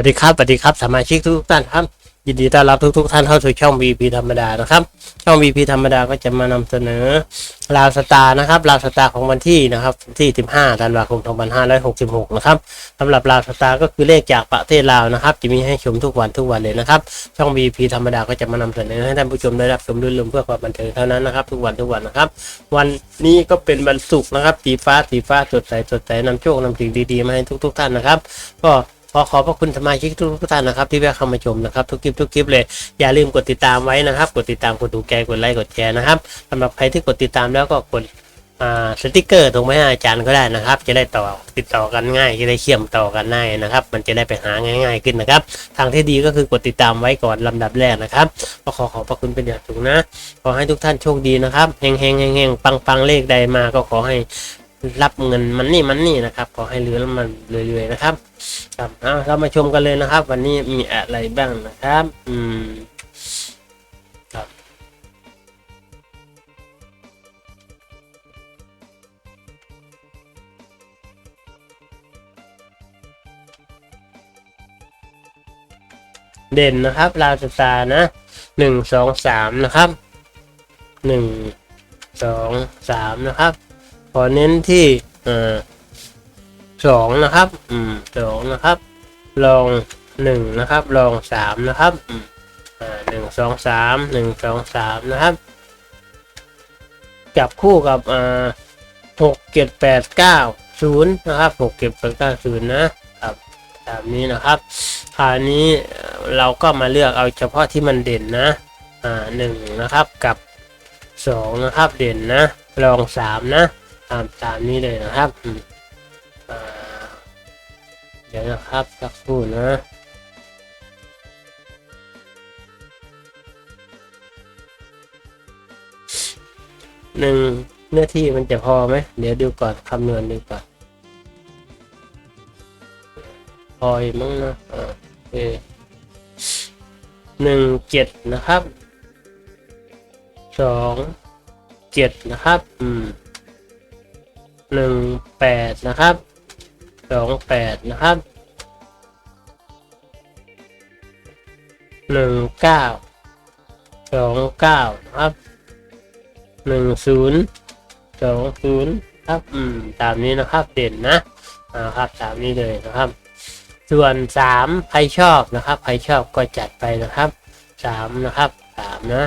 วัสดีครับสวัสดีครับสมาชิกทุกท่านครับ ยินดีต้อนรับทุกทุก ๆ ท่านเข้าสู่ช่อง VP ธรรมดานะครับ ช่อง VP ธรรมดาก็จะมานำเสนอราวสตาร์นะครับราวสตาร์ของวันที่นะครับที่15ธันวาคม2566นะครับสำหรับราวสตาร์ก็คือเลขจากประเทศลาวนะครับ จะมีให้ชมทุกวันทุกวันเลยนะครับ ช่อง VP ธรรมดาก็จะมานำเสนอให้ท่านผู้ชมได้รับชมด้วยลมเพื่อความบันเทิงเท่านั้นนะครับ ทุกวันทุกวันนะครับ วันนี้ก็เป็นวันศุกร์นะครับสีฟ้าสีฟ้าสดใสสดใสนำโชคนำสิ่งดีๆมาให้ทุก ๆ ท่านนะครับ ก็ ขอขอบพระคุณสมาชิกทุกท่านนะครับ ที่แวะเข้ามาชมนะครับ ทุกคลิปทุกคลิปเลย อย่าลืมกดติดตามไว้นะครับ กดติดตามกดถูกใจกดไลค์กดแชร์นะครับสำหรับใครที่กดติดตามแล้วก็กดสติกเกอร์ตรงไว้ให้อาจารย์ก็ได้นะครับ จะได้ต่อติดต่อกันง่าย จะได้เชื่อมต่อกันง่ายนะครับ มันจะได้ไปหาง่าย ๆ ขึ้นนะครับ ทางที่ดีก็คือกดติดตามไว้ก่อนลำดับแรกนะครับก็ขอขอบพระคุณเป็นอย่างสูงนะ ขอให้ทุกท่านโชคดีนะครับเฮงเฮงเฮงเฮงปังปังเลขใดมาก็ขอให้ รับเงินมันนี่มันนี่นะครับ ขอให้เหลือแล้วมันเรื่อยๆนะครับครับเอาเรามาชมกันเลยนะครับ วันนี้มีอะไรบ้างนะครับ อืมครับเด่นนะครับราวสตาร์นะหนึ่งสองสามนะครับหนึ่งสองสามนะครับ อเน้นที่สองนะครับ อืมสองนะครับ ลองหนึ่งนะครับ ลองสามนะครับหนึ่งสองสามหนึ่งสองสามนะครับ จับคู่กับหกเจ็ดแปดเก้าศูนย์นะครับหกเจ็ดแปดเก้าศูนย์นะครับตามนี้นะครับคราวนี้เอ่อเราก็มาเลือกเอาเฉพาะที่มันเด่นนะอ่าหนึ่งนะครับกับสองนะครับเด่นนะ ลองสามนะ ตามตามนี้เลยนะครับเดี๋ยวนะครับสักครู่นะหนึ่งเนื้อที่มันจะพอไหมเดี๋ยวดูก่อนคำนวณดูก่อนพอยมั้งนะอ่าโอเคหนึ่งเจ็ดนะครับสองเจ็ดนะครับ อืม หนึ่งแปดนะครับสองแปดนะครับหนึ่งเก้าสองเก้านะครับหนึ่งศูนย์สองศูนย์ครับอืมตามนี้นะครับเด่นนะอ่าครับตามนี้เลยนะครับ ส่วนสามใครชอบนะครับใครชอบก็จัดไปนะครับสามนะครับสามนะ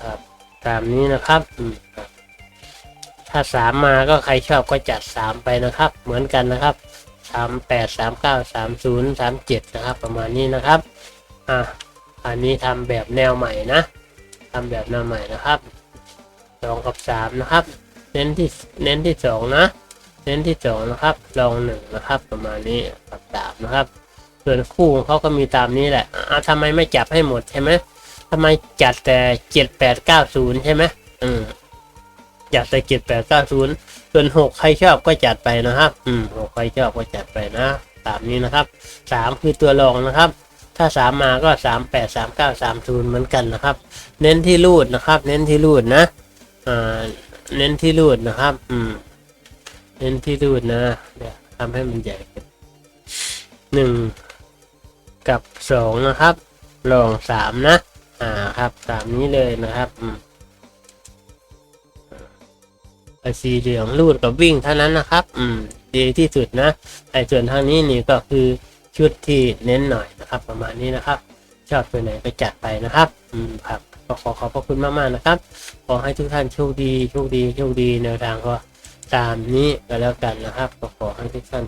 ครับตามนี้นะครับอืมครับ ถ้าสามมาก็ใครชอบก็จัดสามไปนะครับ เหมือนกันนะครับสามแปดสามเก้าสามศูนย์สามเจ็ดนะครับ ประมาณนี้นะครับอะอันนี้ทำแบบแนวใหม่นะทำแบบแนวใหม่นะครับสองกับสามนะครับ เน้นที่เน้นที่สองนะ เน้นที่สองนะครับ ลองหนึ่งนะครับ ประมาณนี้กับสามนะครับ ส่วนคู่ของเขาก็มีตามนี้แหละอะทำไมไม่จับให้หมดใช่ไหมทำไมจัดแต่เจ็ดแปดเก้าศูนย์ใช่ไหมอืม จัดแต่เจ็ดแปดเก้าศูนย์ส่วนหกใครชอบก็จัดไปนะครับ อืมหกใครชอบก็จัดไปนะตามนี้นะครับสามคือตัวรองนะครับ ถ้าสามมาก็สามแปดสามเก้าสามศูนย์เหมือนกันนะครับ เน้นที่รูดนะครับ เน้นที่รูดนะอ่าเน้นที่รูดนะครับ อืม เน้นที่รูดนะ เดี๋ยวทำให้มันใหญ่ขึ้นหนึ่งกับสองนะครับรองสามนะ อ่าครับตามนี้เลยนะครับ อืม ไอ้สีเหลืองรูดกับวิ่งเท่านั้นนะครับ อืม ดีที่สุดนะไอ้ส่วนทางนี้นี่ก็คือชุดที่เน้นหน่อยนะครับ ประมาณนี้นะครับ ชอบตัวไหนก็จัดไปนะครับ อืมครับก็ขอขอบพระคุณมากๆนะครับ ขอให้ทุกท่านโชคดีโชคดีโชคดีแนวทางก็ตามนี้ก็แล้วกันนะครับ ก็ขอให้ทุกท่าน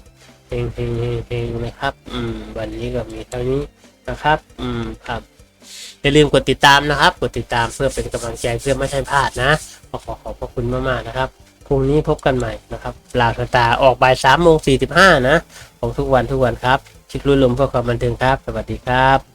เฮงเฮงเฮงเฮงนะครับ อืม วันนี้ก็มีเท่านี้นะครับ อืมครับอย่าลืมกดติดตามนะครับ กดติดตามเพื่อเป็นกำลังใจเพื่อไม่ให้พลาดนะก็ขอขอบพระคุณมากๆนะครับ รุ่งนี้พบกันใหม่นะครับลาสตาออกบ่ายสามโมงสี่สิบห้านะ ของทุกวันทุกวันครับ ชิคลุลมเพื่อความบันเทิงครับ สวัสดีครับ